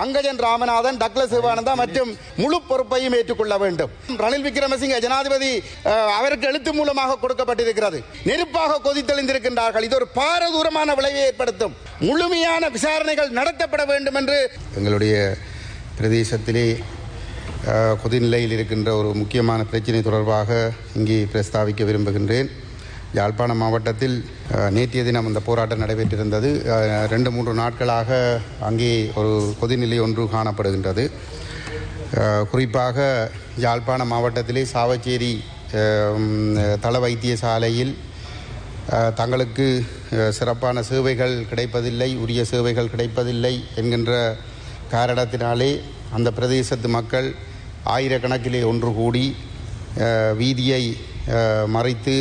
Angajan Ramanathan Douglas Sivananda மற்றும் முழு பொறுப்பையும் ஏற்றுக்கொள்ள வேண்டும். ரணில் விக்ரமசிங்க ஜனாதிபதி அவருக்கு எழுத்து மூலமாக கொடுக்கப்பட்டிருக்கிறது. நெருப்பாக கொதித்தெளிந்திருக்கின்றார்கள் இது ஒரு பாரதூரமான விளைவை ஏற்படுத்தும். முழுமையான விசாரணைகள் நடத்தப்பட வேண்டும் என்று எங்களுடைய பிரதேசத்திலே கொதிநிலையில் இருக்கின்ற ஒரு முக்கியமான பிரச்சனை தொடர்பாக இங்கே பிரஸ்தாவிக்க விரும்புகின்றேன். யாழ்ப்பாண மாவட்டத்தில் நேற்றைய தினம் அந்த போராட்டம் நடைபெற்றிருந்தது. ரெண்டு மூன்று நாட்களாக அங்கே ஒரு கொதிநிலை ஒன்று காணப்படுகின்றது. குறிப்பாக யாழ்ப்பாணம் மாவட்டத்திலே சாவச்சேரி தள வைத்தியசாலையில் தங்களுக்கு சிறப்பான சேவைகள் கிடைப்பதில்லை உரிய சேவைகள் கிடைப்பதில்லை என்கின்ற காரணத்தினாலே அந்த பிரதேசத்து மக்கள் ஆயிரக்கணக்கிலே ஒன்று கூடி வீதியை மறைத்து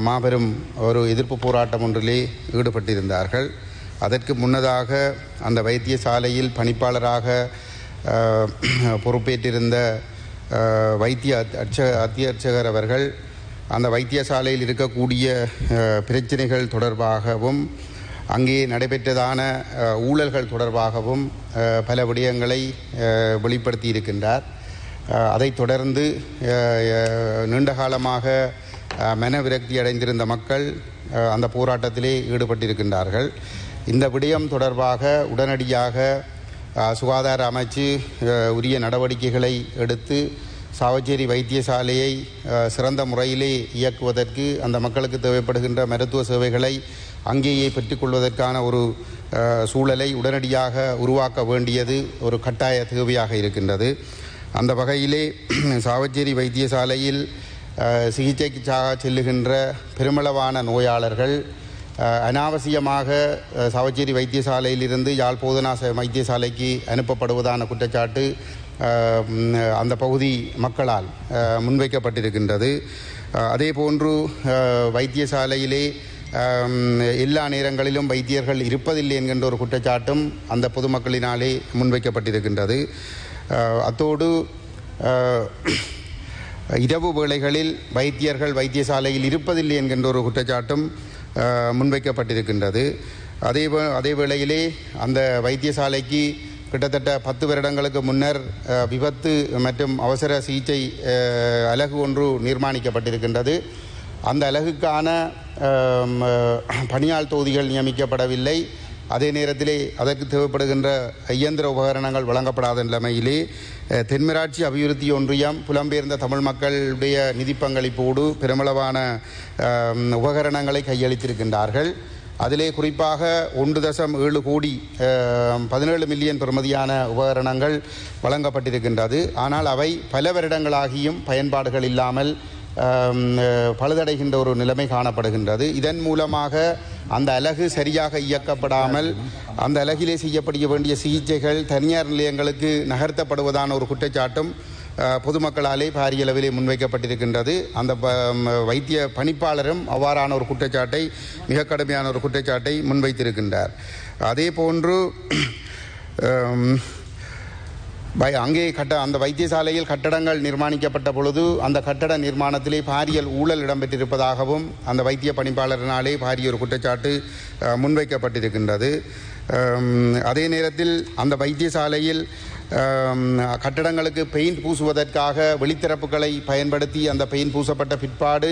மாபெரும் ஒரு எதிர்ப்பு போராட்டம் ஒன்றிலே ஈடுபட்டிருந்தார்கள். அதற்கு முன்னதாக அந்த வைத்தியசாலையில் பணிப்பாளராக பொறுப்பேற்றிருந்த வைத்திய அத்- அட்ச அத்தியட்சகர் அவர்கள் அந்த வைத்தியசாலையில் இருக்கக்கூடிய பிரச்சனைகள் தொடர்பாகவும் அங்கே நடைபெற்றதான ஊழல்கள் தொடர்பாகவும் பல விடயங்களை வெளிப்படுத்தி இருக்கின்றார் அதைத் தொடர்ந்து நீண்ட காலமாக மன விரக்தி அடைந்திருந்த மக்கள் அந்த போராட்டத்திலே ஈடுபட்டிருக்கின்றார்கள். இந்த விடயம் தொடர்பாக உடனடியாக சுகாதார அமைச்சு உரிய நடவடிக்கைகளை எடுத்து சாவச்சேரி வைத்தியசாலையை சிறந்த முறையிலே இயக்குவதற்கு அந்த மக்களுக்கு தேவைப்படுகின்ற மருத்துவ சேவைகளை அங்கேயே பெற்றுக்கொள்வதற்கான ஒரு சூழலை உடனடியாக உருவாக்க வேண்டியது ஒரு கட்டாய தேவையாக இருக்கின்றது. அந்த வகையிலே சாவச்சேரி வைத்தியசாலையில் சிகிச்சைக்காக செல்லுகின்ற பெருமளவான நோயாளர்கள் அனாவசியமாக சவச்சேரி வைத்தியசாலையிலிருந்து யாழ் போதனா ச- வைத்தியசாலைக்கு அனுப்பப்படுவதான குற்றச்சாட்டு அந்த பகுதி மக்களால் முன்வைக்கப்பட்டிருக்கின்றது. அதே போன்று வைத்தியசாலையிலே எல்லா நேரங்களிலும் வைத்தியர்கள் இருப்பதில்லை என்கின்ற ஒரு குற்றச்சாட்டும் அந்த பொதுமக்களினாலே முன்வைக்கப்பட்டிருக்கின்றது. அத்தோடு இரவு வேளைகளில் வைத்தியர்கள் வைத்தியசாலையில் இருப்பதில்லை என்கின்ற ஒரு குற்றச்சாட்டும் முன்வைக்கப்பட்டிருக்கின்றது. அதே அதே வேளையிலே அந்த வைத்தியசாலைக்கு கிட்டத்தட்ட பத்து வருடங்களுக்கு முன்னர் விபத்து மற்றும் அவசர சிகிச்சை அலகு ஒன்று நிர்மாணிக்கப்பட்டிருக்கின்றது. அந்த அலகுக்கான பணியாள் தொகுதிகள் நியமிக்கப்படவில்லை. அதே நேரத்திலே அதற்கு தேவைப்படுகின்ற இயந்திர உபகரணங்கள் வழங்கப்படாத நிலைமையிலே தென்மராட்சி அபிவிருத்தி ஒன்றியம் புலம்பெயர்ந்த தமிழ் மக்களுடைய நிதி பங்களிப்போடு பெருமளவான உபகரணங்களை கையளித்திருக்கின்றார்கள். அதிலே குறிப்பாக ஒன்று தசம் ஏழு கோடி பதினேழு மில்லியன் பெறுமதியான உபகரணங்கள் வழங்கப்பட்டிருக்கின்றது. ஆனால் அவை பல வருடங்களாகியும் பயன்பாடுகள் இல்லாமல் பழுதடைகின்ற ஒரு நிலைமை காணப்படுகின்றது. இதன் மூலமாக அந்த அலகு சரியாக இயக்கப்படாமல் அந்த அலகிலே செய்யப்பட வேண்டிய சிகிச்சைகள் தனியார் நிலையங்களுக்கு நகர்த்தப்படுவதான ஒரு குற்றச்சாட்டும் பொதுமக்களாலே பாரிய அளவிலே முன்வைக்கப்பட்டிருக்கின்றது. அந்த ப- வைத்திய பணிப்பாளரும் அவ்வாறான ஒரு குற்றச்சாட்டை மிக கடுமையான ஒரு குற்றச்சாட்டை முன்வைத்திருக்கின்றார். அதே போன்று வை- அங்கே கட்ட அந்த வைத்தியசாலையில் கட்டடங்கள் நிர்மாணிக்கப்பட்ட பொழுது அந்த கட்டட நிர்மாணத்திலே பாரியல் ஊழல் இடம்பெற்றிருப்பதாகவும் அந்த வைத்திய பணிப்பாளரினாலே பாரிய ஒரு குற்றச்சாட்டு முன்வைக்கப்பட்டிருக்கின்றது. அதே நேரத்தில் அந்த வைத்தியசாலையில் கட்டடங்களுக்கு பெயிண்ட் பூசுவதற்காக வெளித்திறப்புகளை பயன்படுத்தி அந்த பெயிண்ட் பூசப்பட்ட பிற்பாடு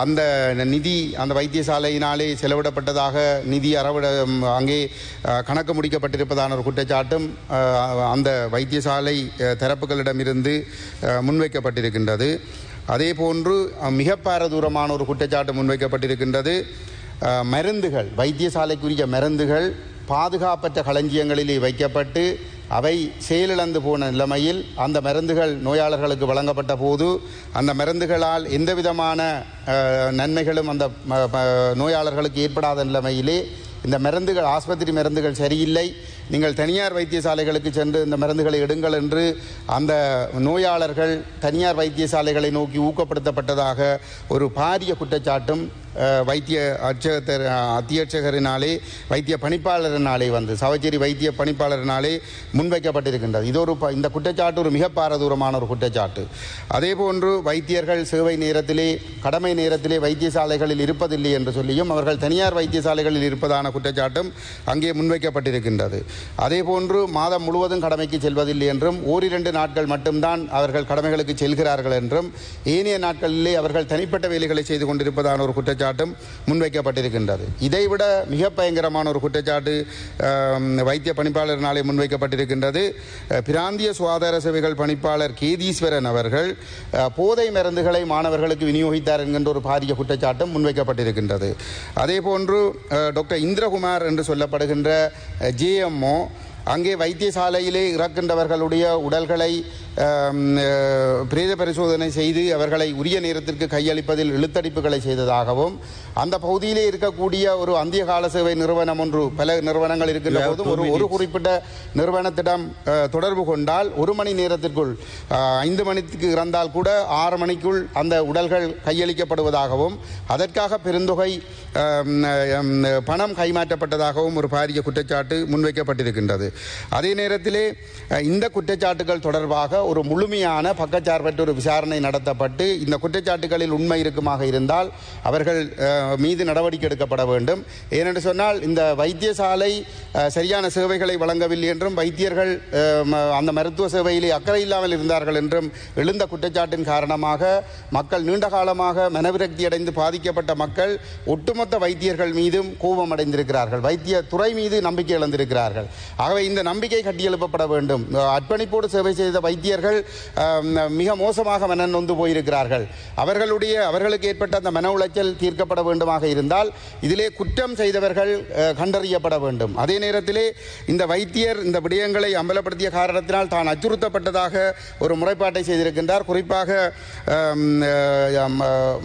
அந்த நிதி அந்த வைத்தியசாலையினாலே செலவிடப்பட்டதாக நிதி அறவிட அங்கே கணக்கு முடிக்கப்பட்டிருப்பதான ஒரு குற்றச்சாட்டும் அந்த வைத்தியசாலை தரப்புகளிடமிருந்து முன்வைக்கப்பட்டிருக்கின்றது. அதே போன்று மிக பாரதூரமான ஒரு குற்றச்சாட்டு முன்வைக்கப்பட்டிருக்கின்றது. மருந்துகள் வைத்தியசாலைக்குரிய மருந்துகள் பாதுகாப்பற்ற களஞ்சியங்களிலே வைக்கப்பட்டு அவை செயலிழந்து போன நிலைமையில் அந்த மருந்துகள் நோயாளர்களுக்கு வழங்கப்பட்ட போது அந்த மருந்துகளால் எந்த விதமான நன்மைகளும் அந்த நோயாளர்களுக்கு ஏற்படாத நிலைமையிலே இந்த மருந்துகள் ஆஸ்பத்திரி மருந்துகள் சரியில்லை. நீங்கள் தனியார் வைத்தியசாலைகளுக்கு சென்று இந்த மருந்துகளை எடுங்கள் என்று அந்த நோயாளர்கள் தனியார் வைத்தியசாலைகளை நோக்கி ஊக்கப்படுத்தப்பட்டதாக ஒரு பாரிய குற்றச்சாட்டும் வைத்திய அர்ச்சகர் அத்தியட்சகரினாலே வைத்திய பணிப்பாளரினாலே வந்து சவச்சேரி வைத்திய பணிப்பாளரினாலே முன்வைக்கப்பட்டிருக்கின்றது. இது ஒரு ப- இந்த குற்றச்சாட்டு ஒரு மிக பாரதூரமான ஒரு குற்றச்சாட்டு. அதே போன்று வைத்தியர்கள் சேவை நேரத்திலே கடமை நேரத்திலே வைத்தியசாலைகளில் இருப்பதில்லை என்று சொல்லியும் அவர்கள் தனியார் வைத்தியசாலைகளில் இருப்பதான குற்றச்சாட்டும் அங்கே முன்வைக்கப்பட்டிருக்கின்றது. அதே போன்று மாதம் முழுவதும் கடமைக்கு செல்வதில்லை என்றும் ஓரிரண்டு நாட்கள் மட்டும்தான் அவர்கள் கடமைகளுக்கு செல்கிறார்கள் என்றும் ஏனைய நாட்களிலே அவர்கள் தனிப்பட்ட வேலைகளை செய்து கொண்டிருப்பதான ஒரு குற்றச்சாட்டும் முன்வைக்கப்பட்டிருக்கின்றது. இதைவிட மிக பயங்கரமான ஒரு குற்றச்சாட்டு வைத்திய பணிப்பாளரினாலே முன்வைக்கப்பட்டிருக்கின்றது. பிராந்திய சுகாதார சேவைகள் பணிப்பாளர் கேதீஸ்வரன் அவர்கள் போதை மருந்துகளை மாணவர்களுக்கு விநியோகித்தார் என்கின்ற ஒரு பாரிய குற்றச்சாட்டும் முன்வைக்கப்பட்டிருக்கின்றது. அதே போன்று டாக்டர் இந்திரகுமார் என்று சொல்லப்படுகின்ற அங்கே வைத்தியசாலையிலே இறக்கின்றவர்களுடைய உடல்களை பிரேத பரிசோதனை செய்து அவர்களை உரிய நேரத்திற்கு கையளிப்பதில் இழுத்தடிப்புகளை செய்ததாகவும் அந்த பகுதியிலே இருக்கக்கூடிய ஒரு அந்திய கால சேவை நிறுவனம் ஒன்று பல நிறுவனங்கள் இருக்கின்ற போதும் ஒரு ஒரு குறிப்பிட்ட நிறுவனத்திடம் தொடர்பு கொண்டால் ஒரு மணி நேரத்திற்குள் ஐந்து மணிக்கு இறந்தால் கூட ஆறு மணிக்குள் அந்த உடல்கள் கையளிக்கப்படுவதாகவும் அதற்காக பெருந்தொகை பணம் கைமாற்றப்பட்டதாகவும் ஒரு பாரிய குற்றச்சாட்டு முன்வைக்கப்பட்டிருக்கின்றது. அதே நேரத்திலே இந்த குற்றச்சாட்டுகள் தொடர்பாக ஒரு முழுமையான பக்கச்சார்பற்ற ஒரு விசாரணை நடத்தப்பட்டு இந்த குற்றச்சாட்டுகளில் உண்மை இருக்குமாக இருந்தால் அவர்கள் மீது நடவடிக்கை எடுக்கப்பட வேண்டும். ஏனென்று சொன்னால் இந்த வைத்தியசாலை சரியான சேவைகளை வழங்கவில்லை என்றும் வைத்தியர்கள் ம- அந்த மருத்துவ சேவையிலே அக்கறை இல்லாமல் இருந்தார்கள் என்றும் எழுந்த குற்றச்சாட்டின் காரணமாக மக்கள் நீண்ட காலமாக மனவிரக்தி அடைந்து பாதிக்கப்பட்ட மக்கள் ஒட்டுமொத்த வைத்தியர்கள் மீதும் கோபம் அடைந்திருக்கிறார்கள். வைத்திய துறை மீது நம்பிக்கை இழந்திருக்கிறார்கள். ஆகவே இந்த நம்பிக்கை கட்டியெழுப்பப்பட வேண்டும். அர்ப்பணிப்போடு சேவை செய்த வைத்தியர் ஆசிரியர்கள் மிக மோசமாக மன நொந்து போயிருக்கிறார்கள். அவர்களுடைய அவர்களுக்கு ஏற்பட்ட அந்த மன உளைச்சல் தீர்க்கப்பட வேண்டுமாக இருந்தால் இதிலே குற்றம் செய்தவர்கள் கண்டறியப்பட வேண்டும். அதே நேரத்திலே இந்த வைத்தியர் இந்த விடயங்களை அம்பலப்படுத்திய காரணத்தினால் தான் அச்சுறுத்தப்பட்டதாக ஒரு முறைப்பாட்டை செய்திருக்கின்றார். குறிப்பாக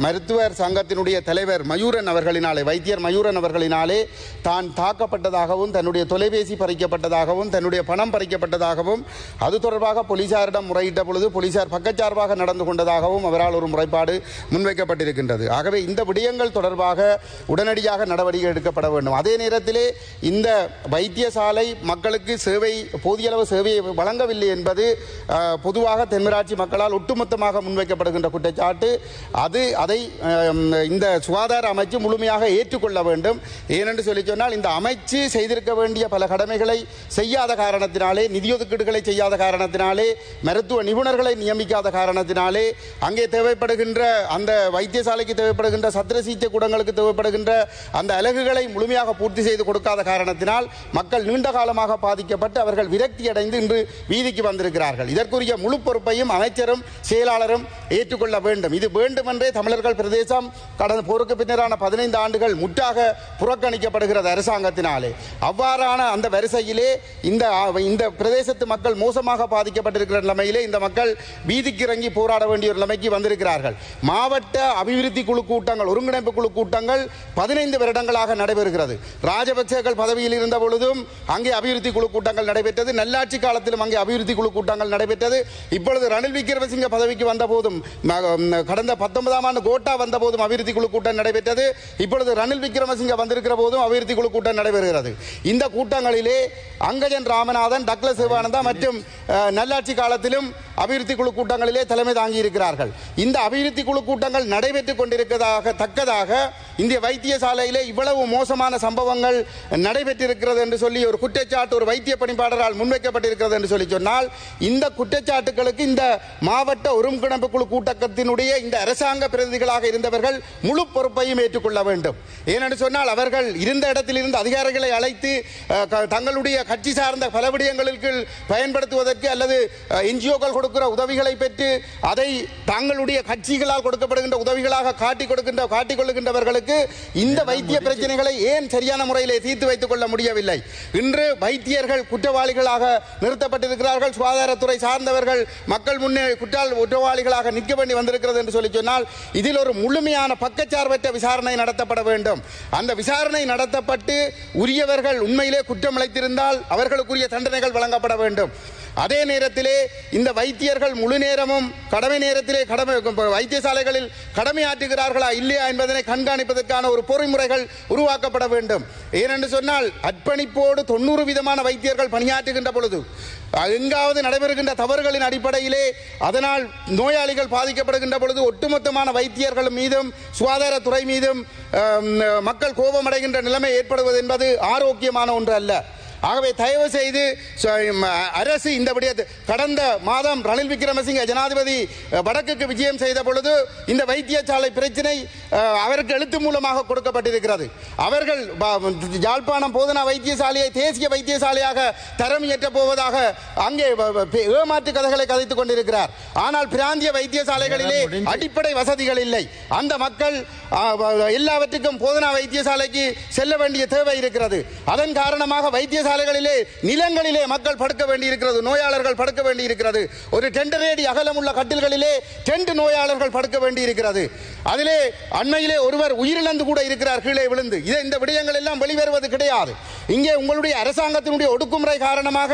மருத்துவர் சங்கத்தினுடைய தலைவர் மயூரன் அவர்களினாலே வைத்தியர் மயூரன் அவர்களினாலே தான் தாக்கப்பட்டதாகவும் தன்னுடைய தொலைபேசி பறிக்கப்பட்டதாகவும் தன்னுடைய பணம் பறிக்கப்பட்டதாகவும் அது தொடர்பாக போலீசாரிடம் முறையிட்ட பொழுது போலீசார் பக்கச்சார்பாக நடந்து கொண்டதாகவும் அவரால் ஒரு முறைப்பாடு முன்வைக்கப்பட்டிருக்கின்றது. ஆகவே இந்த விடயங்கள் தொடர்பாக உடனடியாக நடவடிக்கை எடுக்கப்பட வேண்டும். அதே நேரத்திலே இந்த வைத்தியசாலை மக்களுக்கு சேவை போதிய அளவு சேவையை வழங்கவில்லை என்பது பொதுவாக தென்மராட்சி மக்களால் ஒட்டுமொத்தமாக முன்வைக்கப்படுகின்ற குற்றச்சாட்டு. அது அதை இந்த சுகாதார அமைச்சு முழுமையாக ஏற்றுக்கொள்ள வேண்டும். ஏனென்று சொல்லி சொன்னால் இந்த அமைச்சு செய்திருக்க வேண்டிய பல கடமைகளை செய்யாத காரணத்தினாலே நிதி ஒதுக்கீடுகளை செய்யாத காரணத்தினாலே மருத்துவ நிபுணர்களை நியமிக்காத காரணத்தினாலே அங்கே தேவைப்படுகின்ற அந்த வைத்தியசாலைக்கு தேவைப்படுகின்ற சத்திர சிகிச்சை கூடங்களுக்கு தேவைப்படுகின்ற அந்த அலகுகளை முழுமையாக பூர்த்தி செய்து கொடுக்காத காரணத்தினால் மக்கள் நீண்ட காலமாக பாதிக்கப்பட்டு அவர்கள் விரக்தி அடைந்து இன்று வீதிக்கு வந்திருக்கிறார்கள். இதற்குரிய முழு பொறுப்பையும் அமைச்சரும் செயலாளரும் ஏற்றுக்கொள்ள வேண்டும். இது வேண்டுமென்றே தமிழர்கள் பிரதேசம் கடந்த போருக்கு பின்னரான பதினைந்து ஆண்டுகள் முற்றாக புறக்கணிக்கப்படுகிறது அரசாங்கத்தினாலே. அவ்வாறான அந்த வரிசையிலே இந்த இந்த பிரதேசத்து மக்கள் மோசமாக பாதிக்கப்பட்டிருக்கிற நிலைமையிலே இந்த மக்கள் வீதிக்கு இறங்கி போராட வேண்டிய ஒரு நிலைமைக்கு வந்திருக்கிறார்கள். மாவட்ட அபிவிருத்தி குழு கூட்டங்கள் ஒருங்கிணைப்பு குழு கூட்டங்கள் பதினைந்து வருடங்களாக நடைபெறுகிறது. ராஜபக்சேக்கள் பதவியில் இருந்த பொழுதும் அங்கே அபிவிருத்தி குழு கூட்டங்கள் நடைபெற்றது. நல்லாட்சி காலத்திலும் அங்கே அபிவிருத்தி குழு கூட்டங்கள் நடைபெற்றது. இப்பொழுது ரணில் விக்ரமசிங்க பதவிக்கு வந்த போதும் கடந்த பத்தொன்பதாம் ஆண்டு கோட்டா வந்த போதும் அபிவிருத்தி குழு கூட்டம் நடைபெற்றது. இப்பொழுது ரணில் விக்ரமசிங்க வந்திருக்கிற போதும் அபிவிருத்தி குழு கூட்டம் நடைபெறுகிறது. இந்த கூட்டங்களிலே அங்கஜன் ராமநாதன் டக்ளஸ் சிவானந்தா மற்றும் நல்லாட்சி காலத்தில் காலத்திலும் அபிவிருத்தி குழு கூட்டங்களிலே தலைமை தாங்கி இருக்கிறார்கள் இந்த அபிவிருத்தி குழு கூட்டங்கள் நடைபெற்றுக் கொண்டிருக்கிறதாக தக்கதாக இந்திய வைத்தியசாலையிலே இவ்வளவு மோசமான சம்பவங்கள் நடைபெற்றிருக்கிறது என்று சொல்லி ஒரு குற்றச்சாட்டு ஒரு வைத்திய பணிப்பாளரால் முன்வைக்கப்பட்டிருக்கிறது என்று சொல்லி சொன்னால் இந்த குற்றச்சாட்டுகளுக்கு இந்த மாவட்ட ஒருங்கிணைப்பு குழு கூட்டத்தினுடைய இந்த அரசாங்க பிரதிநிதிகளாக இருந்தவர்கள் முழு பொறுப்பையும் ஏற்றுக்கொள்ள வேண்டும். ஏனென்று சொன்னால் அவர்கள் இருந்த இடத்திலிருந்து அதிகாரிகளை அழைத்து தங்களுடைய கட்சி சார்ந்த பல விடயங்களுக்கு பயன்படுத்துவதற்கு அல்லது என்ஜிஓக்கள் கொடுக்கிற உதவிகளை பெற்று அதை தங்களுடைய கட்சிகளால் கொடுக்கப்படுகின்ற உதவிகளாக காட்டிக் கொடுக்கின்ற காட்டிக் கொள்ளுகின்றவர்களுக்கு இந்த வைத்திய பிரச்சனைகளை ஏன் சரியான முறையிலே தீர்த்து வைத்துக் கொள்ள முடியவில்லை? இன்று வைத்தியர்கள் குற்றவாளிகளாக நிறுத்தப்பட்டிருக்கிறார்கள். சுகாதாரத்துறை சார்ந்தவர்கள் மக்கள் முன்னே குற்றால் குற்றவாளிகளாக நிற்க வேண்டி வந்திருக்கிறது என்று சொல்லி சொன்னால் இதில் ஒரு முழுமையான பக்கச்சார்பற்ற விசாரணை நடத்தப்பட வேண்டும். அந்த விசாரணை நடத்தப்பட்டு உரியவர்கள் உண்மையிலே குற்றம் இழைத்திருந்தால் அவர்களுக்குரிய தண்டனைகள் வழங்கப்பட வேண்டும். அதே நேரத்திலே இந்த வைத்தியர்கள் முழு நேரமும் கடமை நேரத்திலே கடமை வைத்தியசாலைகளில் கடமையாற்றுகிறார்களா இல்லையா என்பதனை கண்காணிப்பதற்கான ஒரு பொறிமுறைகள் உருவாக்கப்பட வேண்டும். ஏனென்று சொன்னால் அர்ப்பணிப்போடு தொண்ணூறு விதமான வைத்தியர்கள் பணியாற்றுகின்ற பொழுது எங்காவது நடைபெறுகின்ற தவறுகளின் அடிப்படையிலே அதனால் நோயாளிகள் பாதிக்கப்படுகின்ற பொழுது ஒட்டுமொத்தமான வைத்தியர்கள் மீதும் சுகாதாரத்துறை மீதும் மக்கள் கோபமடைகின்ற நிலைமை ஏற்படுவது என்பது ஆரோக்கியமான ஒன்று அல்ல. ஆகவே தயவு செய்து அரசு இந்த விடயத்தை கடந்த மாதம் ரணில் விக்ரமசிங்க ஜனாதிபதி வடக்குக்கு விஜயம் செய்த பொழுது இந்த வைத்தியசாலை பிரச்சினை அவருக்கு எழுத்து மூலமாக கொடுக்கப்பட்டிருக்கிறது. அவர்கள் யாழ்ப்பாணம் போதனா வைத்தியசாலையை தேசிய வைத்தியசாலையாக தரம் ஏற்ற போவதாக அங்கே ஏமாற்று கதைகளை கதைத்துக் கொண்டிருக்கிறார். ஆனால் பிராந்திய வைத்தியசாலைகளிலே. அடிப்படை வசதிகள் இல்லை. அந்த மக்கள் எல்லாவற்றுக்கும் போதனா வைத்தியசாலைக்கு செல்ல வேண்டிய தேவை இருக்கிறது. அதன் காரணமாக வைத்தியசாலைகளிலே நிலங்களிலே மக்கள் படுக்க வேண்டியிருக்கிறது நோயாளர்கள் படுக்க வேண்டியிருக்கிறது. ஒரு டெண்டரேடி அகலமுள்ள கட்டில்களிலே டென்ட் நோயாளர்கள் படுக்க வேண்டியிருக்கிறது. அதிலே அண்மையிலே ஒருவர் உயிரிழந்து கூட இருக்கிறார் கீழே விழுந்து. இதை இந்த விடயங்கள் எல்லாம் வெளிவருவது கிடையாது. இங்கே உங்களுடைய அரசாங்கத்தினுடைய ஒடுக்குமுறை காரணமாக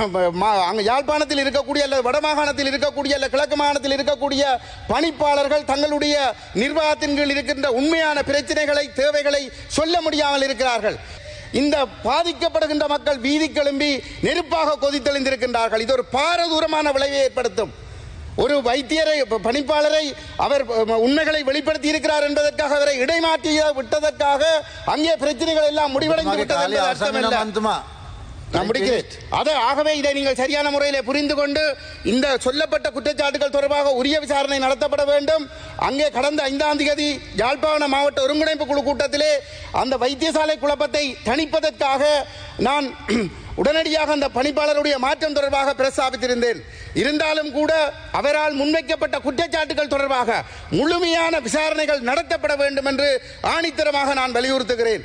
அங்கே அங்க யாழ்ப்பாணத்தில் இருக்கக்கூடிய அல்லது வடமாகாணத்தில் இருக்கக்கூடிய அல்ல கிழக்கு மாகாணத்தில் இருக்கக்கூடிய பணிப்பாளர்கள் தங்களுடைய நிர்வாகத்தின் கீழ் இருக்கின்ற உண்மையான பிரச்சனைகளை தேவைகளை சொல்ல முடியாமல் இருக்கிறார்கள். இந்த பாதிக்கப்படுகின்ற மக்கள் வீதி கிளம்பி நெருப்பாக கொதித்தெளிந்திருக்கின்றார்கள் இது ஒரு பாரதூரமான விளைவை ஏற்படுத்தும். ஒரு வைத்தியரை பணிப்பாளரை அவர் உண்மைகளை வெளிப்படுத்தி இருக்கிறார் என்பதற்காக அவரை இடைமாற்றிய விட்டதற்காக அங்கே பிரச்சனைகள் எல்லாம் முடிவடைந்து விட்டது என்பது அர்த்தம் நான் முடிக்கிறேன். அது ஆகவே இதை நீங்கள் சரியான முறையில் புரிந்து கொண்டு இந்த சொல்லப்பட்ட குற்றச்சாட்டுகள் தொடர்பாக உரிய விசாரணை நடத்தப்பட வேண்டும். அங்கே கடந்த ஐந்தாம் தேதி யாழ்ப்பாண மாவட்ட ஒருங்கிணைப்பு குழு கூட்டத்திலே அந்த வைத்தியசாலை குழப்பத்தை தணிப்பதற்காக நான் உடனடியாக அந்த பணிப்பாளருடைய மாற்றம் தொடர்பாக பிரஸ்தாபித்திருந்தேன். இருந்தாலும் கூட அவரால் முன்வைக்கப்பட்ட குற்றச்சாட்டுகள் தொடர்பாக முழுமையான விசாரணைகள் நடத்தப்பட வேண்டும் என்று ஆணித்தரமாக நான் வலியுறுத்துகிறேன்.